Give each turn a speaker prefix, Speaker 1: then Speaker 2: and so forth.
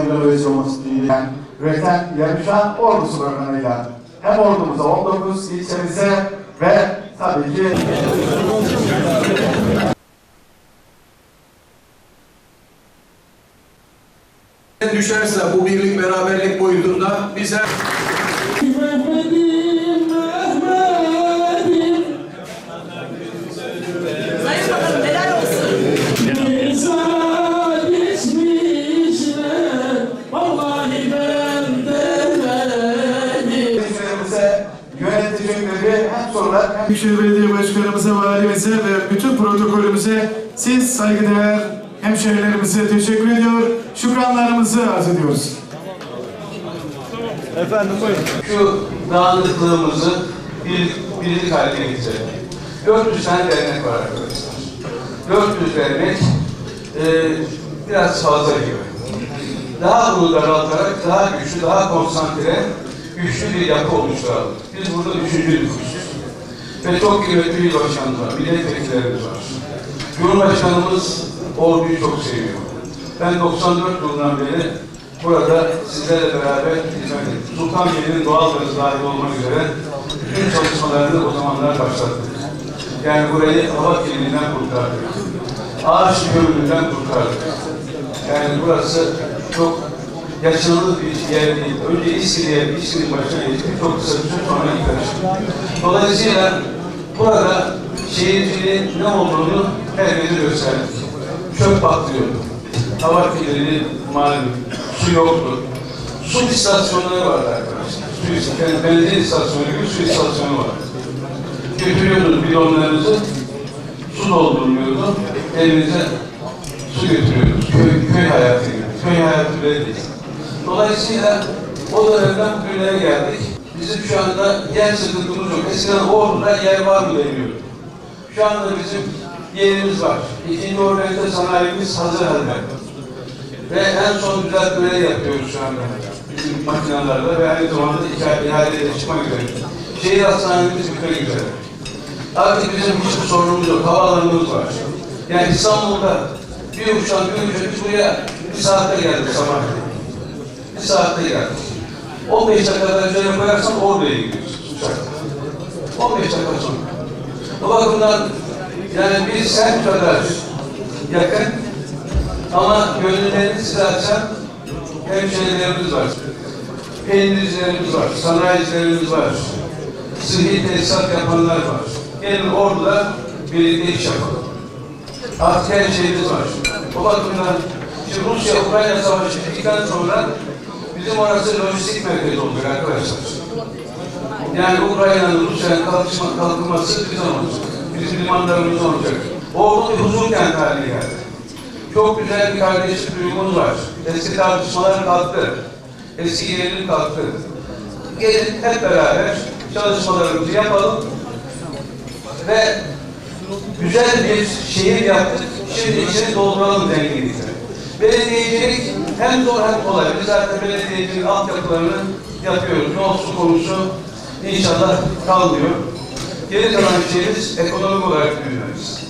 Speaker 1: öğretici olması dileğiyle yani, üreten, yarışan ordu sloganıyla hem ordumuza 19 ilçemize ve tabii ki
Speaker 2: düşerse bu birlik beraberlik boyutunda bize
Speaker 1: ilçelerimize yöneticileri hem sorular hem
Speaker 3: Büyükşehir Belediye Başkanımıza, valimize ve bütün protokolümüze siz saygıdeğer hemşehrilerimize teşekkür ediyor. Şükranlarımızı arz ediyoruz.
Speaker 4: şu dağınıklığımızı bir birlik haline getirelim. 400 tane dernek var arkadaşlar. 400 dernek e, biraz fazla gibi. Daha bunu daraltarak daha güçlü, daha konsantre, güçlü bir yapı oluşturalım. Biz burada üçüncü nüfusuz. Ve çok kıymetli bir başkanımız var, milletvekillerimiz var. Cumhurbaşkanımız orduyu çok seviyor. Ben 94 yılından beri burada sizlerle beraber hizmet ettim. Sultanbeyli'nin doğal gazı dahil olmak üzere bütün çalışmalarını o zamanlar başlattık. Yani burayı hava kirliliğinden kurtardık. Ağaç kömüründen kurtardık. Yani burası çok yaşanılır bir yer değil. Önce İskili'ye, İskili başına geçtik. Çok kısa bir süre sonra yıkarız. Dolayısıyla burada şehirciliğin ne olduğunu herkese gösterdik. Çöp patlıyordu. Hava kirliliği malum. Su yoktu. Su istasyonları vardı arkadaşlar. Su istasyonu, benzin istasyonu gibi su istasyonu var. Götürüyordunuz bidonlarınızı, su doldurmuyordu. Evinize su götürüyordunuz. Köy, köy hayatı gibi. Köy hayatı böyle değil. Dolayısıyla o dönemden bugünlere geldik. Bizim şu anda yer sıkıntımız yok. Eskiden orada yer var mı deniyordu. Şu anda bizim yerimiz var. İkinci organize sanayimiz hazır halde. Ve en son düzeltmeleri yapıyoruz şu anda. Bizim makinelerle ve aynı zamanda ihaleye çıkmak üzere. Şehir hastanemiz bitmek üzere. Artık bizim hiçbir sorunumuz yok. Havalarımız var. Yani İstanbul'da bir uçtan bir uçak biz buraya bir saatte geldik sabah. Bir saatte geldik. 15 dakikada üzerine koyarsan oraya gidiyorsun uçakta. 15 dakika sonra. O bakımdan yani bir semt kadar yakın ama gönüllerini size hemşehrilerimiz var. Peynircilerimiz var, sanayicilerimiz var. Sıhhi tesisat yapanlar var. Gelin orada birlikte iş yapalım. Artık her şeyimiz var. O bakımdan şimdi Rusya-Ukrayna savaşı bittikten sonra bizim orası lojistik merkezi olacak arkadaşlar. Yani Ukrayna'nın Rusya'nın kalkışma, kalkınması bizim olacak. Bizim limanlarımız olacak. Ordu bir huzur kenti haline geldi. Çok güzel bir kardeşlik duyumuz var. Eski tartışmalar kalktı. Eski gerilim kalktı. Gelin hep beraber çalışmalarımızı yapalım ve güzel bir şehir yaptık. Şimdi içini dolduralım zenginlikle. Belediyecilik hem zor hem kolay. Biz zaten belediyeciliğin altyapılarını yapıyoruz. Yol su konusu inşallah kalmıyor. Geri kalan şeyimiz ekonomik olarak büyümemiz.